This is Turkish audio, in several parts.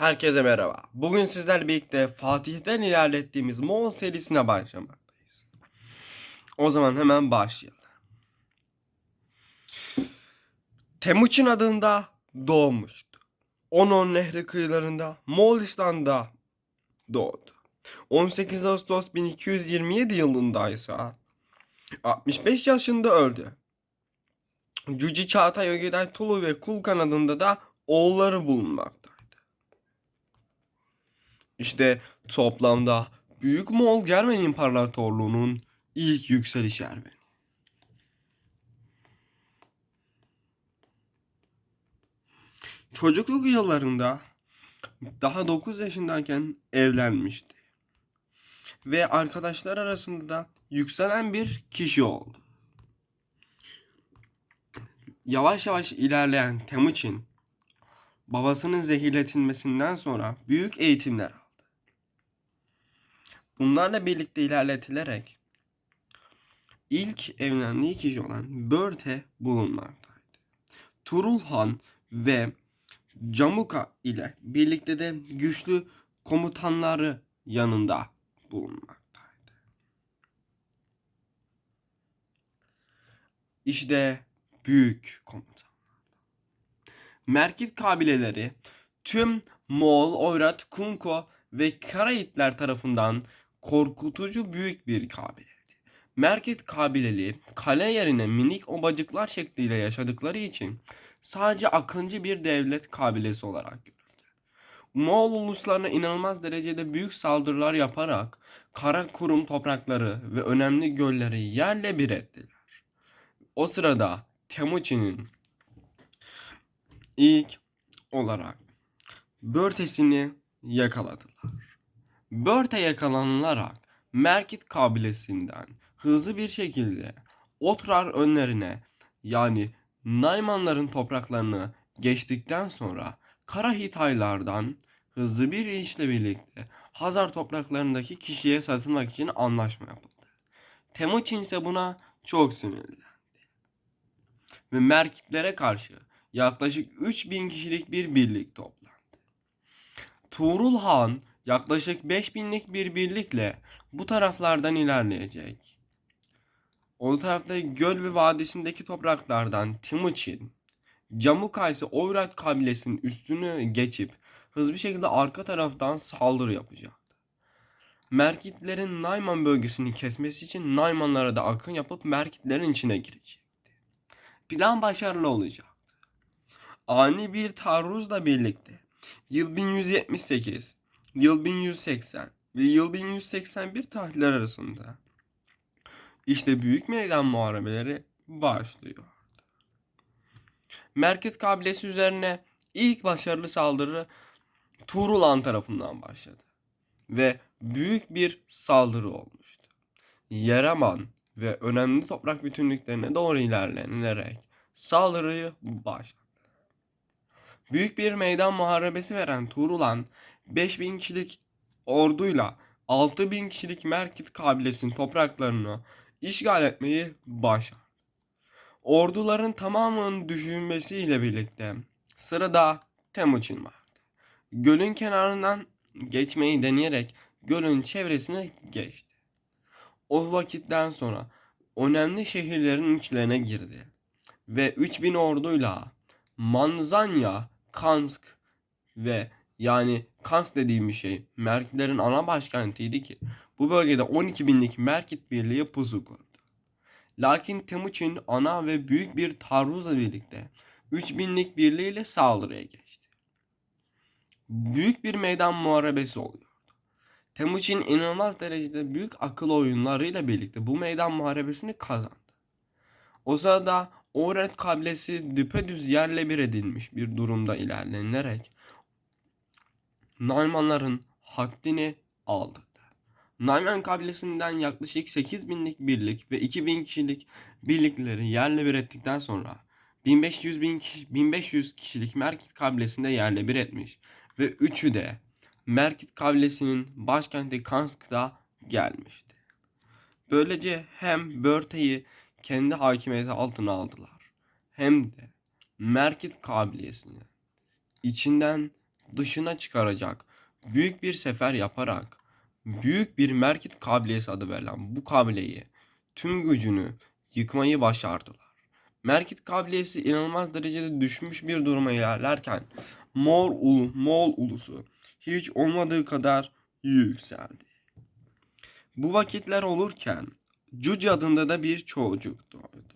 Herkese merhaba. Bugün sizlerle birlikte Fatih'ten ilerlettiğimiz Moğol serisine başlamaktayız. O zaman hemen başlayalım. Temuçin adında doğmuştu. Onon Nehri kıyılarında Moğolistan'da doğdu. 18 Ağustos 1227 yılında ise 65 yaşında öldü. Cüci Çağatay Ögeday Tulu ve Kulkan adında da oğulları bulunmaktaydı. İşte toplamda Büyük Moğol Germen İmparatorluğu'nun ilk yükseliş ermeni. Çocukluk yıllarında daha 9 yaşındayken evlenmişti. Ve arkadaşlar arasında da yükselen bir kişi oldu. Yavaş yavaş ilerleyen Temuçin babasının zehirletilmesinden sonra büyük eğitimler. Bunlarla birlikte ilerletilerek ilk evlendiği kişi olan Börte bulunmaktaydı. Turul Han ve Camuka ile birlikte de güçlü komutanları yanında bulunmaktaydı. İşte büyük komutan. Merkit kabileleri tüm Moğol, Oyrat, Kunko ve Karayitler tarafından korkutucu büyük bir kabileydi. Merkit kabileli kale yerine minik obacıklar şekliyle yaşadıkları için sadece akıncı bir devlet kabilesi olarak görüldü. Moğol uluslarına inanılmaz derecede büyük saldırılar yaparak Karakurum toprakları ve önemli gölleri yerle bir ettiler. O sırada Temuçin'in ilk olarak Börtesini yakaladılar. Börte yakalanılarak Merkit kabilesinden hızlı bir şekilde Otrar önlerine yani Naymanların topraklarını geçtikten sonra Kara Hitaylardan hızlı bir inişle birlikte Hazar topraklarındaki kişiye satılmak için anlaşma yapıldı. Temuçin ise buna çok sinirlendi. Ve Merkitlere karşı yaklaşık 3000 kişilik bir birlik toplandı. Tuğrul Han yaklaşık 5000'lik bir birlikle bu taraflardan ilerleyecek. O tarafta göl ve vadisindeki topraklardan Timuçin, Camuka ise Oyrat kabilesinin üstünü geçip hızlı bir şekilde arka taraftan saldırı yapacaktı. Merkitlerin Nayman bölgesini kesmesi için Naymanlara da akın yapıp Merkitlerin içine girecekti. Plan başarılı olacaktı. Ani bir taarruzla birlikte yıl 1178, yıl 1180 ve yıl 1181 tarihler arasında işte büyük meydan muharebeleri başlıyor. Merkez kabilesi üzerine ilk başarılı saldırı Turulan tarafından başladı ve büyük bir saldırı olmuştu. Yeraman ve önemli toprak bütünlüklerine doğru ilerlenilerek saldırıyı başlattı. Büyük bir meydan muharebesi veren Turulan 5000 kişilik orduyla 6000 kişilik Merkit kabilesinin topraklarını işgal etmeyi başardı. Orduların tamamının düşürülmesiyle birlikte sırada Temuçin vardı. Gölün kenarından geçmeyi deneyerek gölün çevresine geçti. O vakitten sonra önemli şehirlerin içlerine girdi ve 3000 orduyla Manzanya, Kansk ve yani Kansk dediğim şey Merkitlerin ana başkentiydi ki bu bölgede 12 binlik Merkit birliği pusu kurdu. Lakin Temuçin ana ve büyük bir taarruzla birlikte 3000'lik birliğiyle saldırıya geçti. Büyük bir meydan muharebesi oluyordu. Temuçin inanılmaz derecede büyük akıl oyunlarıyla birlikte bu meydan muharebesini kazandı. O sırada Oret kabilesi düpedüz yerle bir edilmiş bir durumda ilerlenilerek Naymanların haddini aldı. Nayman kabilesinden yaklaşık 8000'lik birlik ve 2000 kişilik birlikleri yerle bir ettikten sonra 1500 bin kişi, 1500 kişilik Merkit kabilesinde yerle bir etmiş ve üçü de Merkit kabilesinin başkenti Kansk'ta gelmişti. Böylece hem Börte'yi kendi hakimiyeti altına aldılar hem de Merkit kabilesini içinden dışına çıkaracak büyük bir sefer yaparak büyük bir Merkit kabilesi adı verilen bu kabileyi tüm gücünü yıkmayı başardılar. Merkit kabilesi inanılmaz derecede düşmüş bir duruma ilerlerken Moğol, ulu, Moğol ulusu hiç olmadığı kadar yükseldi. Bu vakitler olurken Cuci adında da bir çocuk doğdu.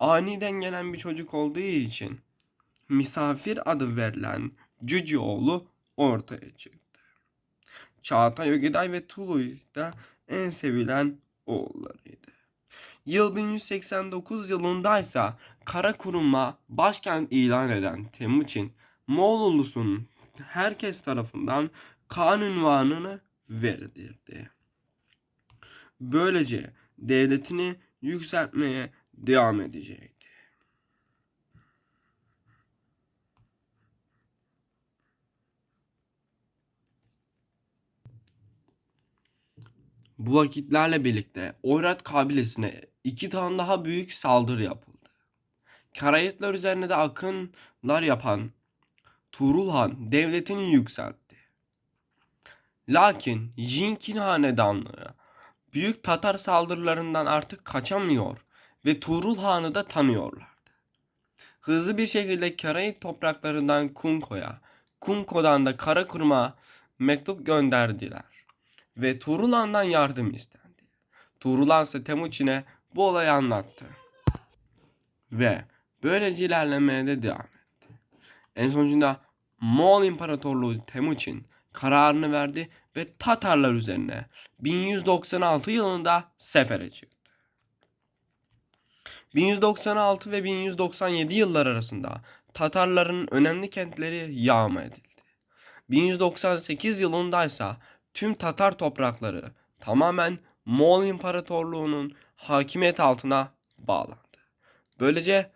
Aniden gelen bir çocuk olduğu için misafir adı verilen Cüce oğlu ortaya çıktı. Çağatay Ögeday ve Tuluy da en sevilen oğullarıydı. Yıl 1189 yılındaysa Karakurum'a başkent ilan eden Temuçin, Moğol ulusunun herkes tarafından Kaan ünvanını verdirdi. Böylece devletini yükseltmeye devam edecekti. Bu vakitlerle birlikte Oyrat kabilesine iki tane daha büyük saldırı yapıldı. Karayitler üzerine de akınlar yapan Tuğrul Han devletini yükseltti. Lakin Jinkin hanedanlığı büyük Tatar saldırılarından artık kaçamıyor ve Tuğrul Han'ı da tanıyorlardı. Hızlı bir şekilde Karayip topraklarından Kunko'ya, Kunko'dan da Karakurum'a mektup gönderdiler ve Tuğrul Han'dan yardım istendi. Tuğrul Han ise Temuçin'e bu olayı anlattı. Ve böylece ilerlemeye de devam etti. En sonucunda Moğol İmparatorluğu Temuçin kararını verdi ve Tatarlar üzerine 1196 yılında sefere çıktı. 1196 ve 1197 yıllar arasında Tatarların önemli kentleri yağma edildi. 1198 yılındaysa tüm Tatar toprakları tamamen Moğol İmparatorluğu'nun hakimiyet altına bağlandı. Böylece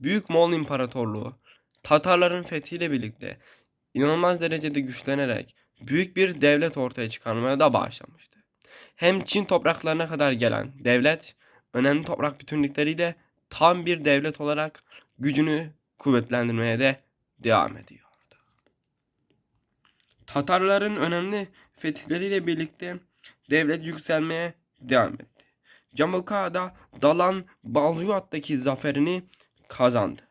Büyük Moğol İmparatorluğu Tatarların fethiyle birlikte inanılmaz derecede güçlenerek büyük bir devlet ortaya çıkarmaya da başlamıştı. Hem Çin topraklarına kadar gelen devlet önemli toprak bütünlükleriyle tam bir devlet olarak gücünü kuvvetlendirmeye de devam ediyordu. Tatarların önemli fetihleriyle birlikte devlet yükselmeye devam etti. Camuka'da Dalan Balyuat'taki zaferini kazandı.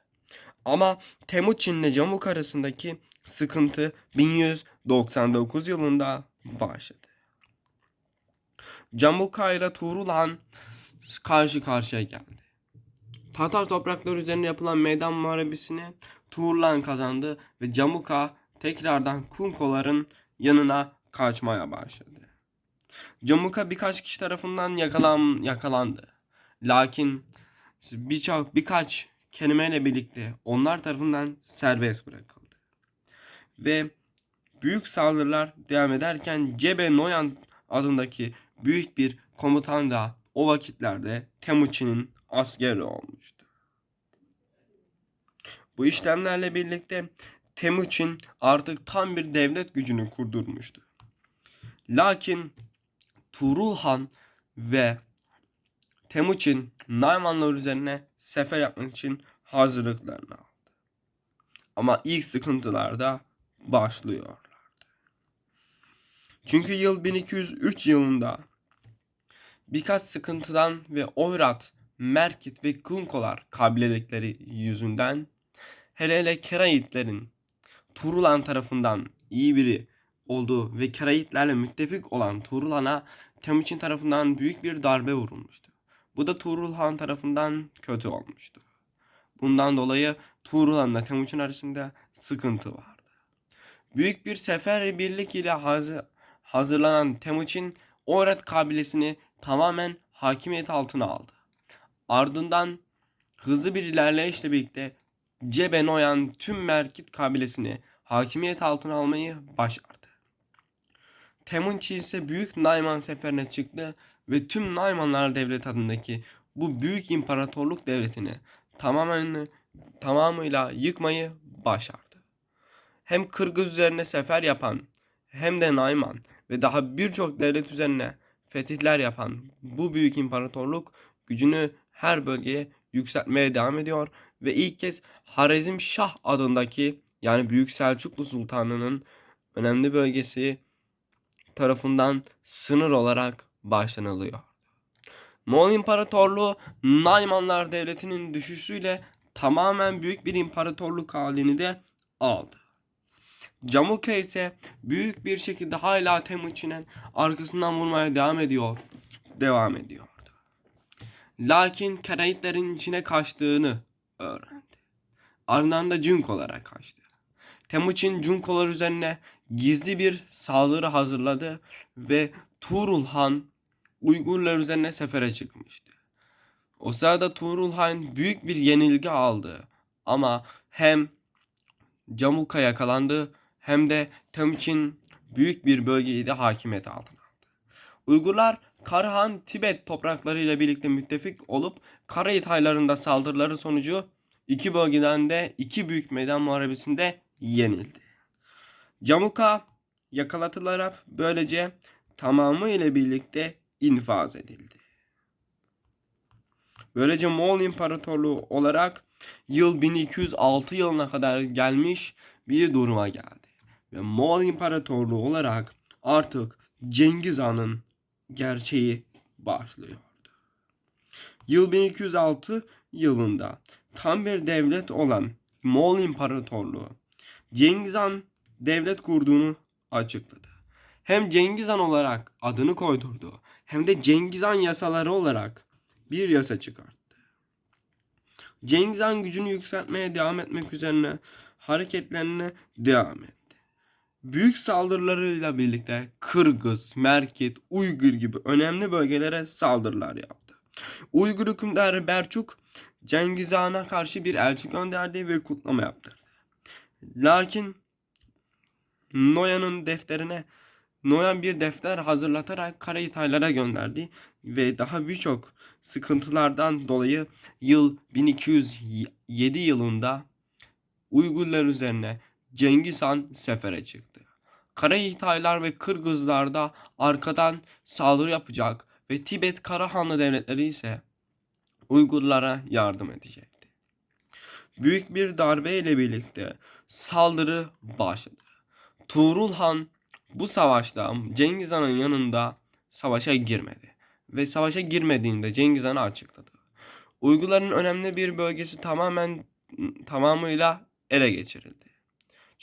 Ama Temuçin ile Camuk arasındaki sıkıntı 1199 yılında başladı. Camuka ile Tuğrul Han karşı karşıya geldi. Tatar toprakları üzerine yapılan meydan muharebesini Tuğrul Han kazandı ve Camuka tekrardan Kunkoların yanına kaçmaya başladı. Camuka birkaç kişi tarafından yakalan, yakalandı. Lakin birçok birkaç kelimeyle birlikte onlar tarafından serbest bırakıldı. Ve büyük saldırılar devam ederken Cebe Noyan adındaki büyük bir komutan da o vakitlerde Temuçin'in askeri olmuştu. Bu işlemlerle birlikte Temuçin artık tam bir devlet gücünü kurdurmuştu. Lakin Tuğrul Han ve Temuçin Naymanlar üzerine sefer yapmak için hazırlıklarını aldı. Ama ilk sıkıntılar da başlıyorlardı. Çünkü yıl 1203 yılında birkaç sıkıntıdan ve Oyrat, Merkit ve Kunkolar kabilelikleri yüzünden hele hele Kerayitlerin Turulan tarafından iyi biri olduğu ve Kerayitlerle müttefik olan Turulan'a Temuçin tarafından büyük bir darbe vurulmuştu. Bu da Tuğrul tarafından kötü olmuştu. Bundan dolayı Tuğrul Han'la Temuçin arasında sıkıntı vardı. Büyük bir sefer birlik ile hazır, hazırlanan Temuçin Oyrat kabilesini tamamen hakimiyet altına aldı. Ardından hızlı bir ilerleyişle birlikte Cebe Noyan tüm Merkit kabilesini hakimiyet altına almayı başardı. Temuçin ise Büyük Nayman seferine çıktı ve tüm Naymanlar Devleti adındaki bu büyük imparatorluk devletini tamamen tamamıyla yıkmayı başardı. Hem Kırgız üzerine sefer yapan hem de Nayman ve daha birçok devlet üzerine fetihler yapan bu büyük imparatorluk gücünü her bölgeye yükseltmeye devam ediyor ve ilk kez Harizm Şah adındaki yani Büyük Selçuklu Sultanı'nın önemli bölgesi tarafından sınır olarak başlanılıyor. Moğol İmparatorluğu Naymanlar Devleti'nin düşüşüyle tamamen büyük bir imparatorluk halini de aldı. Camuka ise büyük bir şekilde hala Temüçin'in arkasından vurmaya devam ediyor. Devam ediyordu. Lakin Karaitlerin içine kaçtığını öğrendi. Ardından da Junkolara kaçtı. Temüçin Junkolar üzerine gizli bir saldırı hazırladı ve Tuğrul Han Uygurlar üzerine sefere çıkmıştı. O sırada Tuğrul Han büyük bir yenilgi aldı ama hem Camuka yakalandı hem de Temüçin büyük bir bölgeyi de hakimiyet altına aldı. Uygurlar Karahan Tibet topraklarıyla birlikte müttefik olup Karayit aylarında saldırıları sonucu iki bölgeden de iki büyük meydan muharebesinde yenildi. Camuka yakalatılarak böylece tamamı ile birlikte infaz edildi. Böylece Moğol İmparatorluğu olarak yıl 1206 yılına kadar gelmiş bir duruma geldi. Ve Moğol İmparatorluğu olarak artık Cengiz Han'ın gerçeği başlıyordu. Yıl 1206 yılında tam bir devlet olan Moğol İmparatorluğu Cengiz Han devlet kurduğunu açıkladı. Hem Cengiz Han olarak adını koydurdu hem de Cengiz Han yasaları olarak bir yasa çıkarttı. Cengiz Han gücünü yükseltmeye devam etmek üzerine hareketlerine devam etti. Büyük saldırılarıyla birlikte Kırgız, Merkit, Uygur gibi önemli bölgelere saldırılar yaptı. Uygur hükümdarı Berçuk Cengiz Han'a karşı bir elçi gönderdi ve kutlama yaptırdı. Lakin Noyan'ın defterine Noyan bir defter hazırlatarak Karayitaylara gönderdi ve daha birçok sıkıntılardan dolayı yıl 1207 yılında Uygurlar üzerine Cengiz Han sefere çıktı. Karahitaylar ve Kırgızlar da arkadan saldırı yapacak ve Tibet Karahanlı devletleri ise Uygurlara yardım edecekti. Büyük bir darbe ile birlikte saldırı başladı. Tuğrul Han bu savaşta Cengiz Han'ın yanında savaşa girmedi. Ve savaşa girmediğinde Cengiz Han'ı açıkladı. Uygurların önemli bir bölgesi tamamen tamamıyla ele geçirildi.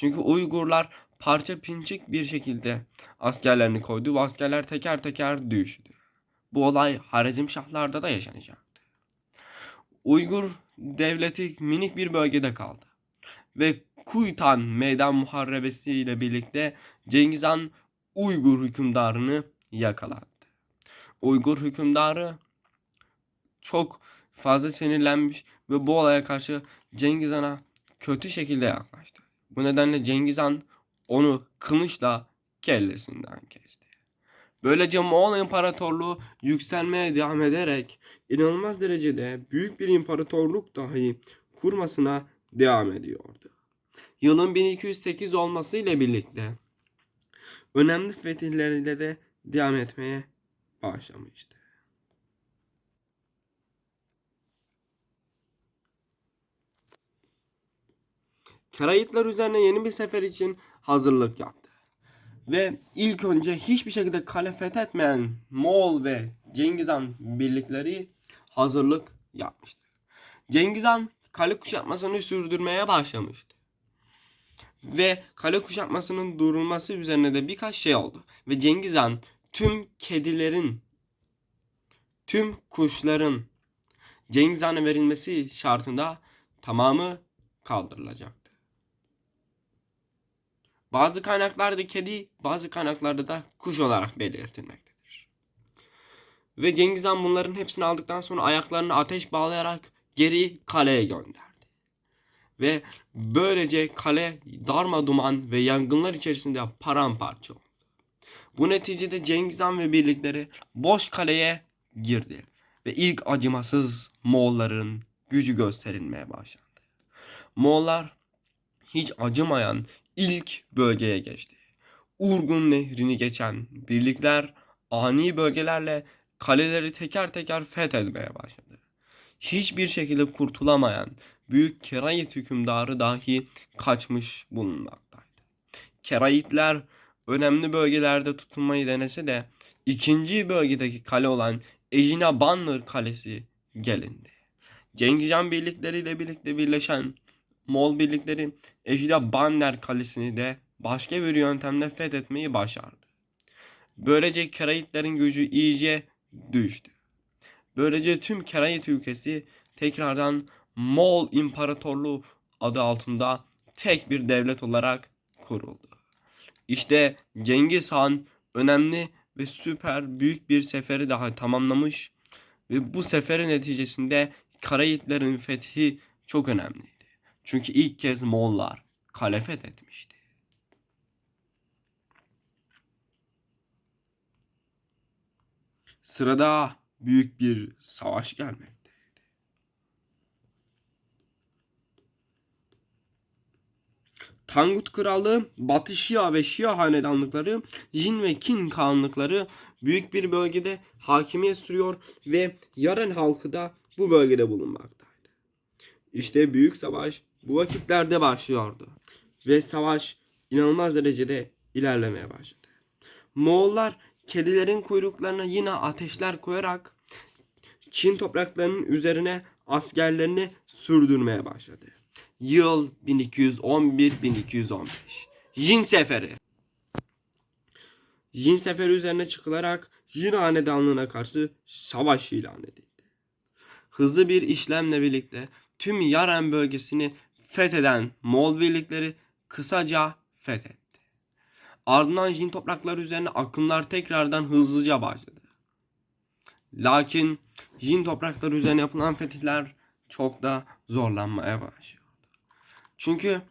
Çünkü Uygurlar parça pinçik bir şekilde askerlerini koydu ve askerler teker teker düştü. Bu olay Harecimşahlarda da yaşanacaktı. Uygur devleti minik bir bölgede kaldı. Ve Kuytan meydan muharebesi ile birlikte Cengiz Han Uygur hükümdarını yakaladı. Uygur hükümdarı çok fazla sinirlenmiş ve bu olaya karşı Cengiz Han'a kötü şekilde yaklaştı. Bu nedenle Cengiz Han onu kılıçla kellesinden kesti. Böylece Moğol İmparatorluğu yükselmeye devam ederek inanılmaz derecede büyük bir imparatorluk dahi kurmasına devam ediyordu. Yılın 1208 olması ile birlikte önemli fetihleriyle de devam etmeye başlamıştı. Karayipler üzerine yeni bir sefer için hazırlık yaptı. Ve ilk önce hiçbir şekilde kale fethetmeyen Moğol ve Cengiz Han birlikleri hazırlık yapmıştı. Cengiz Han kale kuşatmasını sürdürmeye başlamıştı. Ve kale kuşatmasının durulması üzerine de birkaç şey oldu. Ve Cengiz Han tüm kedilerin, tüm kuşların Cengiz Han'a verilmesi şartında tamamı kaldırılacaktı. Bazı kaynaklarda kedi, bazı kaynaklarda da kuş olarak belirtilmektedir. Ve Cengiz Han bunların hepsini aldıktan sonra ayaklarını ateş bağlayarak geri kaleye gönderdi. Ve böylece kale darma duman ve yangınlar içerisinde paramparça oldu. Bu neticede Cengiz Han ve birlikleri boş kaleye girdi. Ve ilk acımasız Moğolların gücü gösterilmeye başlandı. Moğollar hiç acımayan ilk bölgeye geçti. Urgun Nehri'ni geçen birlikler ani bölgelerle kaleleri teker teker fethetmeye başladı. Hiçbir şekilde kurtulamayan büyük Kerayit hükümdarı dahi kaçmış bulunmaktaydı. Kerayitler önemli bölgelerde tutunmayı denese de ikinci bölgedeki kale olan Ejina Banner Kalesi gelindi. Cengiz Han birlikleriyle birlikte birleşen Moğol birlikleri Ejida Banner Kalesi'ni de başka bir yöntemle fethetmeyi başardı. Böylece Kerayitlerin gücü iyice düştü. Böylece tüm Kerayit ülkesi tekrardan Moğol İmparatorluğu adı altında tek bir devlet olarak kuruldu. İşte Cengiz Han önemli ve süper büyük bir seferi daha tamamlamış ve bu seferin neticesinde Karayitlerin fethi çok önemliydi. Çünkü ilk kez Moğollar kale fethetmişti. Sırada büyük bir savaş gelmekte. Tangut Krallığı, Batı Şia ve Şia hanedanlıkları, Jin ve Kin kağanlıkları büyük bir bölgede hakimiyet sürüyor ve Yaren halkı da bu bölgede bulunmaktaydı. İşte büyük savaş bu vakitlerde başlıyordu ve savaş inanılmaz derecede ilerlemeye başladı. Moğollar kedilerin kuyruklarına yine ateşler koyarak Çin topraklarının üzerine askerlerini sürdürmeye başladı. Yıl 1211-1215. Jin Seferi. Jin Seferi üzerine çıkılarak Jin Hanedanlığı'na karşı savaş ilan edildi. Hızlı bir işlemle birlikte tüm Yaren bölgesini fetheden Moğol birlikleri kısaca fethetti. Ardından Jin toprakları üzerine akınlar tekrardan hızlıca başladı. Lakin Jin toprakları üzerine yapılan fetihler çok da zorlanmaya başlıyordu. Çünkü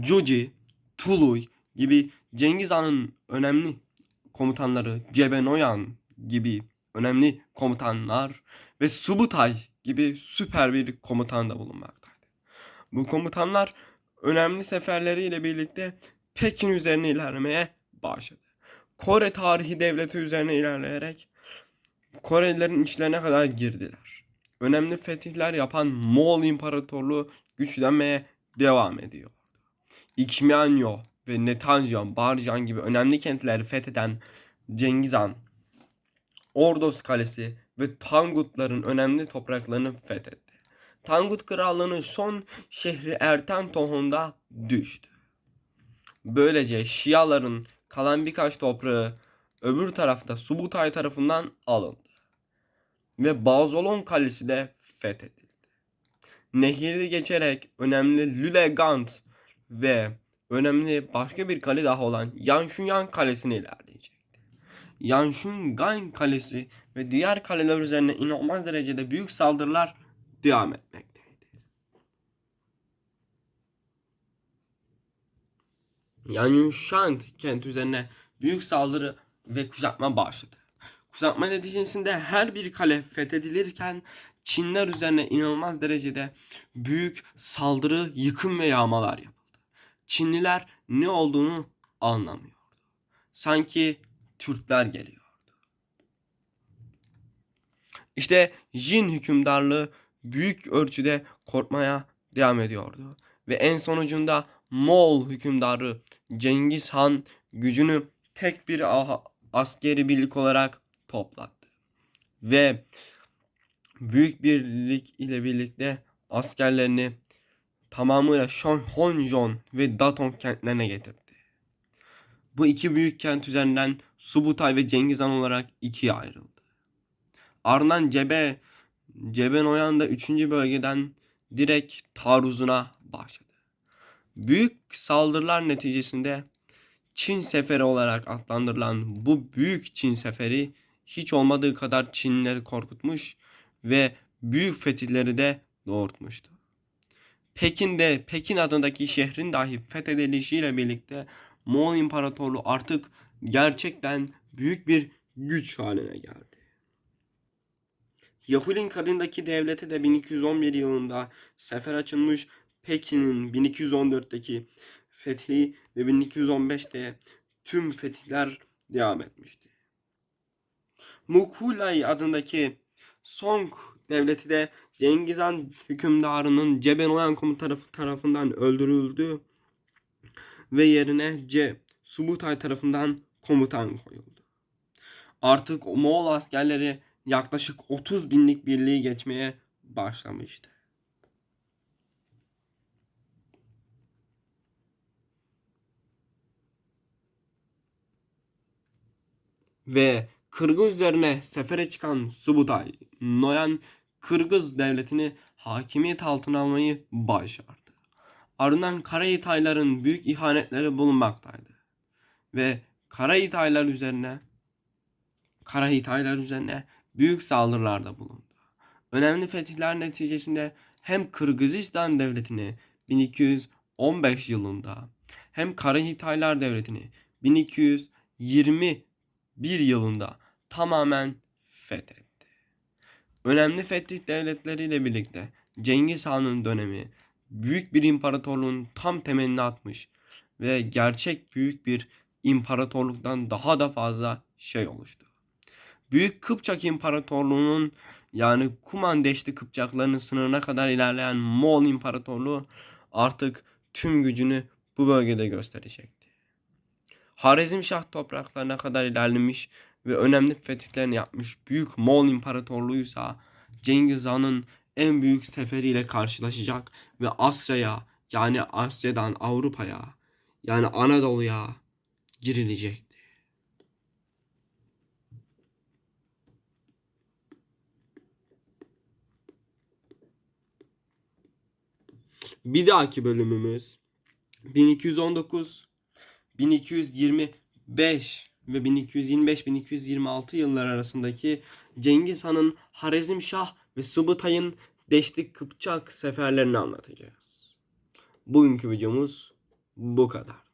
Cuci, Tuluy gibi Cengiz Han'ın önemli komutanları, Cebenoyan gibi önemli komutanlar ve Subutay gibi süper bir komutan da bulunmaktaydı. Bu komutanlar önemli seferleriyle birlikte Pekin üzerine ilerlemeye başladı. Kore tarihi devleti üzerine ilerleyerek Korelilerin içlerine kadar girdiler. Önemli fetihler yapan Moğol İmparatorluğu güçlenmeye devam ediyor. İkmianyo ve Netanjan, Barcan gibi önemli kentleri fetheden Cengiz Han, Ordos Kalesi ve Tangutların önemli topraklarını fethetti. Tangut Krallığı'nın son şehri Ertentohun'da düştü. Böylece Şiaların kalan birkaç toprağı öbür tarafta Subutay tarafından alındı. Ve Bazolon Kalesi de fethedildi. Nehri geçerek önemli Lülegant ve önemli başka bir kale daha olan Yanşunyan Kalesi'ne ilerleyecekti. Yanşungan Kalesi ve diğer kaleler üzerine inanılmaz derecede büyük saldırılar devam etmekteydi. Yanşan kent üzerine büyük saldırı ve kuşatma başladı. Kuşatma neticesinde her bir kale fethedilirken Çinler üzerine inanılmaz derecede büyük saldırı, yıkım ve yağmalar yapıldı. Çinliler ne olduğunu anlamıyordu. Sanki Türkler geliyordu. İşte Jin hükümdarlığı büyük ölçüde korkmaya devam ediyordu. Ve en sonucunda Moğol hükümdarı Cengiz Han gücünü tek bir askeri birlik olarak toplattı. Ve büyük birlik ile birlikte askerlerini tamamıyla Honjon ve Daton kentlerine getirdi. Bu iki büyük kent üzerinden Subutay ve Cengiz Han olarak ikiye ayrıldı. Ardından Cebe, Cebe Noyan da 3. bölgeden direkt taarruzuna başladı. Büyük saldırılar neticesinde Çin seferi olarak adlandırılan bu büyük Çin seferi hiç olmadığı kadar Çinlileri korkutmuş ve büyük fetihleri de doğurtmuştu. Pekin'de Pekin adındaki şehrin dahi fethedilişiyle birlikte Moğol İmparatorluğu artık gerçekten büyük bir güç haline geldi. Yahulin adındaki devlete de 1211 yılında sefer açılmış Pekin'in 1214'teki fethi ve 1215'te tüm fetihler devam etmişti. Mukulay adındaki Song devleti de Cengiz Han hükümdarının Cebenoyan komutanı tarafından öldürüldü ve yerine C. Subutay tarafından komutan koyuldu. Artık Moğol askerleri yaklaşık 30 binlik birliği geçmeye başlamıştı. Ve Kırgız üzerine sefere çıkan Subutay, Noyan Kırgız devletini hakimiyet altına almayı başardı. Ardından Karahitayların büyük ihanetleri bulunmaktaydı. Ve Karahitaylar üzerine Karahitaylar üzerine büyük saldırılarda bulundu. Önemli fetihler neticesinde hem Kırgızistan devletini 1215 yılında hem Karahitaylar devletini 1221 yılında tamamen fethetti. Önemli fetih devletleriyle birlikte Cengiz Han'ın dönemi büyük bir imparatorluğun tam temelini atmış ve gerçek büyük bir imparatorluktan daha da fazla şey oluştu. Büyük Kıpçak İmparatorluğu'nun yani Kuman Deşti Kıpçaklarının sınırına kadar ilerleyen Moğol İmparatorluğu artık tüm gücünü bu bölgede gösterecekti. Harizmşah topraklarına kadar ilerlemiş ve önemli fetihlerini yapmış büyük Moğol İmparatorluğuysa Cengiz Han'ın en büyük seferiyle karşılaşacak ve Asya'ya yani Asya'dan Avrupa'ya yani Anadolu'ya girilecekti. Bir dahaki bölümümüz 1219 1225 ve 1225-1226 yıllar arasındaki Cengiz Han'ın Harizmşah ve Subutay'ın Deşti Kıpçak seferlerini anlatacağız. Bugünkü videomuz bu kadar.